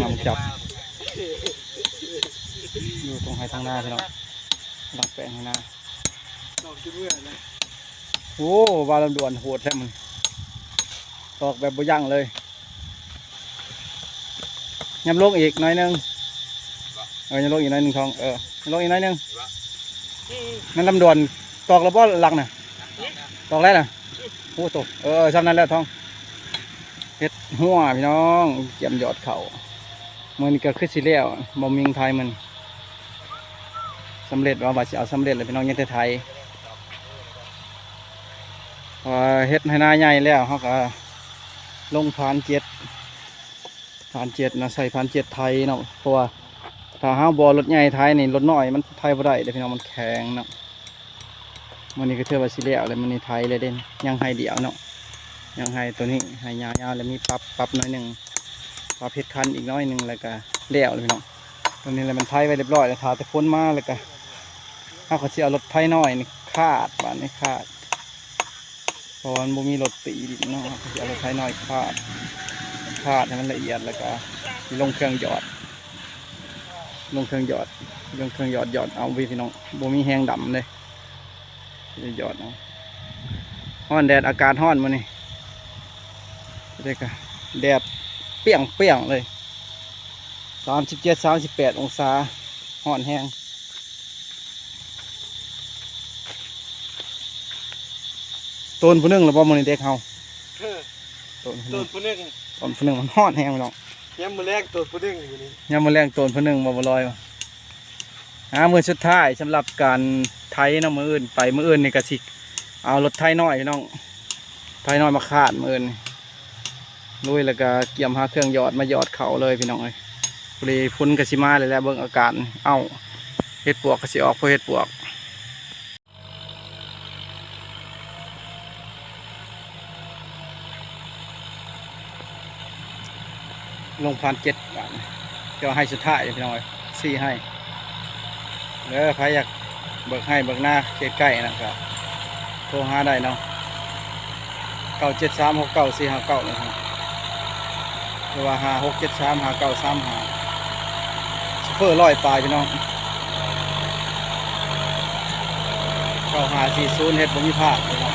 นำจับ อยู่ตรงไฮทางหน้าพี่น้องหลังแปลงข้างหน้าดอกจิ้มเมื่อนะโอ้วาลำดวนโหดแท้มันตอกแบบบ่ยั้งเลยยำลงอีกหน้อยหนึงเออยำลงอีกหน้อยหนึงทองเออยำลงอีกหน้อยหนึงนั่นลำดวนตอกแล้วบ่หลักน่ะตอกแล้วน่ะโอ้โตเออซ้ำนั้นแล้วทองเฮ็ดหัวพี่น้องเกี่ยมยอดเข่า มันก็คือสิแล้วบ่มิงไทยมันสำเร็จว่าว่าสิเอาสำเร็จเลยพี่น้องยังแต่ไทยพอเฮ็ดให้หน้าใหญ่แล้วเขาก็ลงพานเจ็ดพานเจ็ดนะใส่พานเจ็ดไทยเนาะเพราะว่าถ้าห้าบอรถใหญ่ไทยนี่รถน้อยมันไทยบ่ได้เดี๋ยวพี่น้องมันแข็งเนาะมันนี่ก็เทือว่าสิเลียวเลยมันนี่ไทยเลยเด่นยังให้เดียวเนาะยังให้ตัวนี้ให้ยาวๆแล้วมีปับปับหน้อยหนึ่ง ปรับเพชรคันอีกน้อยหนึ่งแล้วก็เลี้ยวเลยพี่น้องตัวนี้เลยมันไทยไว้เรียบร้อยแล้วทาแต่พ้นมาแล้วก็เขาก็สิเอารถไทยน้อยนี่คาดบ้านนี้คาดเพราะมันบ่มีรถตีดินเนาะครับสิเอาไปใช้น้อยคาดคาดให้มันละเอียดแล้วก็ลงเครื่องหยอด ลงเครื่องหยอดลงเครื่องหยอดหยอดเอาไว้พี่น้องบ่มีแห้งดำเลยจะหยอดเอาฮ้อนแดดอากาศฮ้อนมื้อนี้เด็กะแดด เปรี้ยงเปรี้ยงๆเลยสามสิบเจ็ดสามสิบแปดองศาฮ้อนแห้งต้นผู้หนึงหรือบ่มื้อนี้เด็กเฮาเออต้นผู้หตันึวงผู้หนึงต้นผู้หนึงมันฮ้อนแห้งพี่น้องย้ำมือแรกตัวผู้หนึงอยู่นี่ยามมื้อแรงต้นผู้หนึงบ่บ่ลอยว่ะหามื้อสุดท้ายสำหรับการไถเนาะมื้ออื่นไปมื้ออื่นนี่ก็สิเอารถไถน้อยพี่น้องไถน้อยมาคาดมื้ออื่นนี่ ลุยแล้วก็เกี่ยมหาเครื่องยอดมายอดเขาเลยพี่น้องเอ้ยพอดีฝุ่นก็สิมาเลยแหล้วเบิ่งอาการเอ้าเฮ็ดปวกก็สิออกเพราะเฮ็ดปวกลงพันเจ็ดบาทก็ให้สุดท้ายพี่น้อยสี่ให้เด้อใครอยากเบิกให้เบิกหน้าเขตใกล้นะครับโทรหาได้เนาะเก้าเจ็ดสามหกเก้าสี่ห้าเก้าเลยครับ รือว่าห้าหกเจ็ดสามห้าเก้าสามห้าสเฟอร์ร้อยปลายพี่น้องเก้าห้าสี่ศูนย์เฮ็ดบ่มีพลาดเลยเนาะ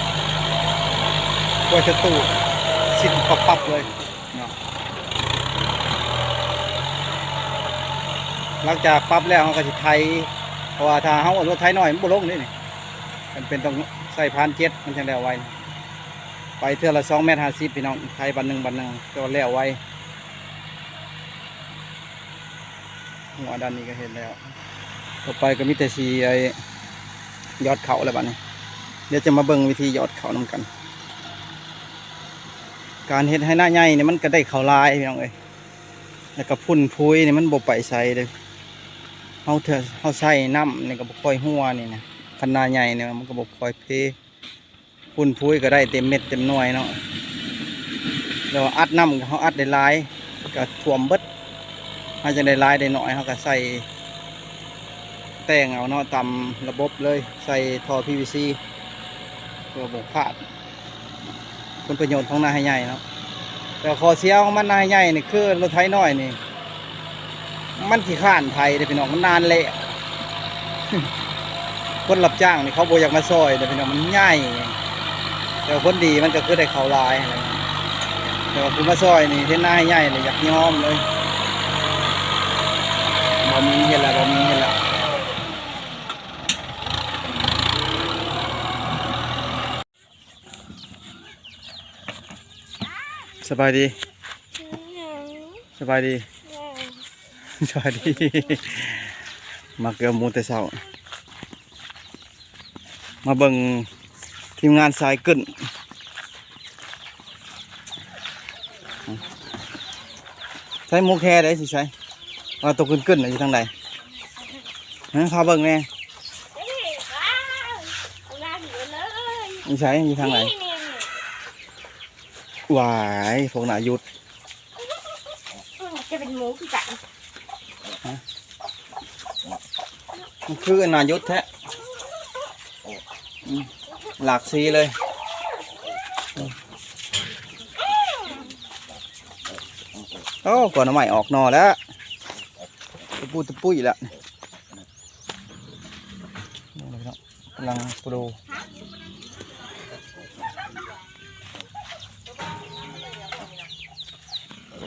กล้วยจะตู้สิบปับปับเลยเนาะหลังจากปรับแล้วเขาก็สิไทยเพราะว่าถ้าเขาเอารถไทยน้อยมันบ่ลงนี่นี่มันเป็นต้องใส่พานเจ็ดมันจังแล้วไวไปเทื่อละสองเมตรห้าสิบพี่น้องไทยบันหนึ่งบันหนึ่งก็แล้วไว้ หัวด้านนี้ก็เห็นแล้ว ต่อไปก็มีแต่สีไอ้ยอดเขาแล้วบัดนี้ เดี๋ยวจะมาเบิ่งวิธียอดเขานำกัน การเฮ็ดให้หน้าใหญ่เนี่ยมันก็ได้เขาลายพี่น้องเอ้ยแล้วก็พุ่นพุยนี่ยมันบ่ไปใส่เลยเฮาเถอะเฮาใส่น้ำเนี่ยก็บ่ค่อยหัวนี่นะขนาดใหญ่เนี่ยมันก็บ่ค่อยเพพุ่นพุยก็ได้เต็มเม็ดเต็มหน่วยเนาะแล้วอัดน้ำเขาอัดได้ลายก็ท่วมเบิด เฮาจะได้ลายได้หน้อยเฮาก็ใส่แต่งเอาเนาะตามระบบเลยใส่ท่อ PVC เพื่อบ่พลาดผลประโยชน์ของนาให้ใหญ่เนาะแต่ขอเสียของมันนายใหญ่นี่คือรถไถน้อยนี่ มันขี้ข้านไทยเด้อพี่น้องมันนานเละคนรับจ้างนี่เขาโบอยากมาซอยเด้อพี่น้องมันใหญ่แต่คนดีมันก็คือได้เขาลายอะไรแต่ว่าคุณมาซอยนี่เห็นหน้าให้ใหญ่เลยอยากยอมเลยบ่มีเห็นแล้วบ่มีเห็นแล้วส บายดี สบายดีสวัสดี มาเกือบหมูแต่เช้า มาเบิ่งทีมงานสายกึ่นใช้หมูแค่ได้สิใช้ว่าตัวกึ่นกึ่นๆน่ะอยู่ทางใดฮะพาเบิ่งแน่นี่ใช้อยู่ทางไหน หวายพวกหนายุดจะเป็นหมูคือกันมันคืออนายุทธแท้อืมหลากสีเลยโอ้ก่อนน้ำใหม่ออกหนอแล้วตะปูตะปุยแล้วนี่เลยพี่น้องกำลังปลู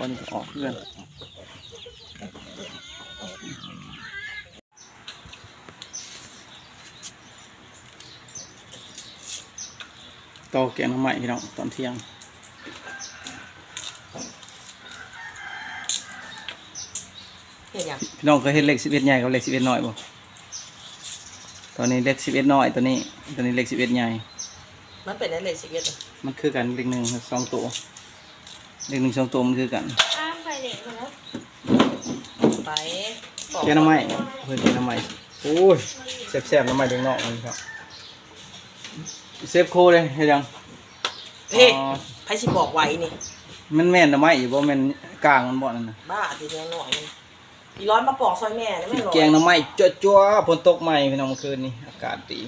วันนี้ออกเพื่อนต่อแกงน้ำใหม่พี่น้องตอนเที่ยงเห็นยังพี่น้องเคยเห็นเลขสิบเอ็ดใหญ่กับเลขสิบเอ็ดน้อยบ่ตอนนี้เลขสิบเอ็ดน้อยตัวนี้ตัวนี้เลขสิบเอ็ดใหญ่ มันเป็นอะไรสิเกตมันคือกันเลขหนึ่งสองตัว เลขหนึ่งสองตัวมันคือกันอ้ามไปเด็กมาแล้วไปแกงน้ำไม้เพื่อนแกงน้ำไม้โอ้ยแซ่บๆน้ำไม้เด็กนอกมันครับเซฟโคเลยเฮ็ดยังเพ่อ๋อไพสิบอกไว้นี่มันแม่นน้ำไม้อยู่บ่แม่นกลางมันบ่นั่นน่ะบ้าทีนี้หน่อยนึงอีร้อนมาปอกซอยแม่นี่ไม่หรอกแกงน้ำไม้จั่วๆฝนตกใหม่พี่น้องเมื่อคืนนี้อากาศดี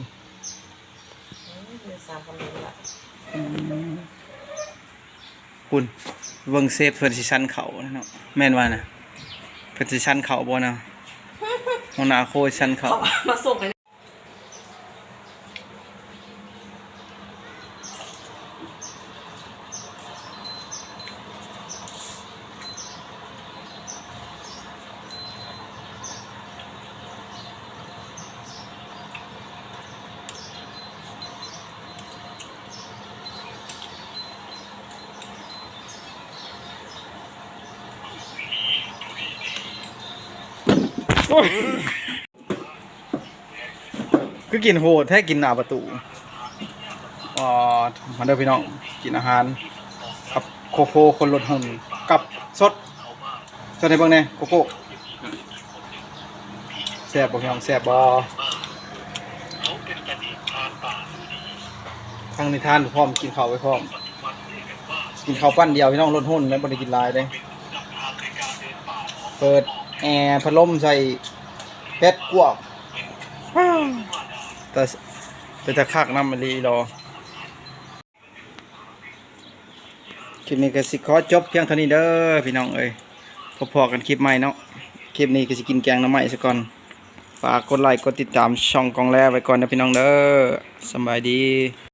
มีสามคำนี้ละคุณ เบิ่งเซฟเพิ่นสิชันเขาเนาะแม่นว่านะเพิ่นสิชันเขาบ่นะหัวหน้าโคชชันเขาเขา มาส่งกัน คือกินโหดแท้กินหน้าประตูอ๋อมาเด้อพี่น้องกินอาหารกับโคโค่คนรถหุ่นกับสดสดให้เบิ่งแหน่โคโค่แซ่บบ่พี่น้องแซ่บบ่ทางนิทานพร้อมกินข้าวไว้พร้อม กินข้าวปั้นเดียวพี่น้องรถหุ่นแล้วบ่ได้กินลายเด้เปิด แอร์พัดลมใส่แป๊ดกวกแต่แต่จะคักน้ำมันรีรอคลิปนี้ก็สิขอจบเพียงเท่านี้เด้อพี่น้องเอ้ยพอๆกันคลิปใหม่เนาะคลิปนี้ก็สิกินแกงหน้ำใหม่ซะก่อนฝากกดไลค์กดติดตามช่องกองแลไว้ก่อนนะพี่น้องเด้อสำบายดี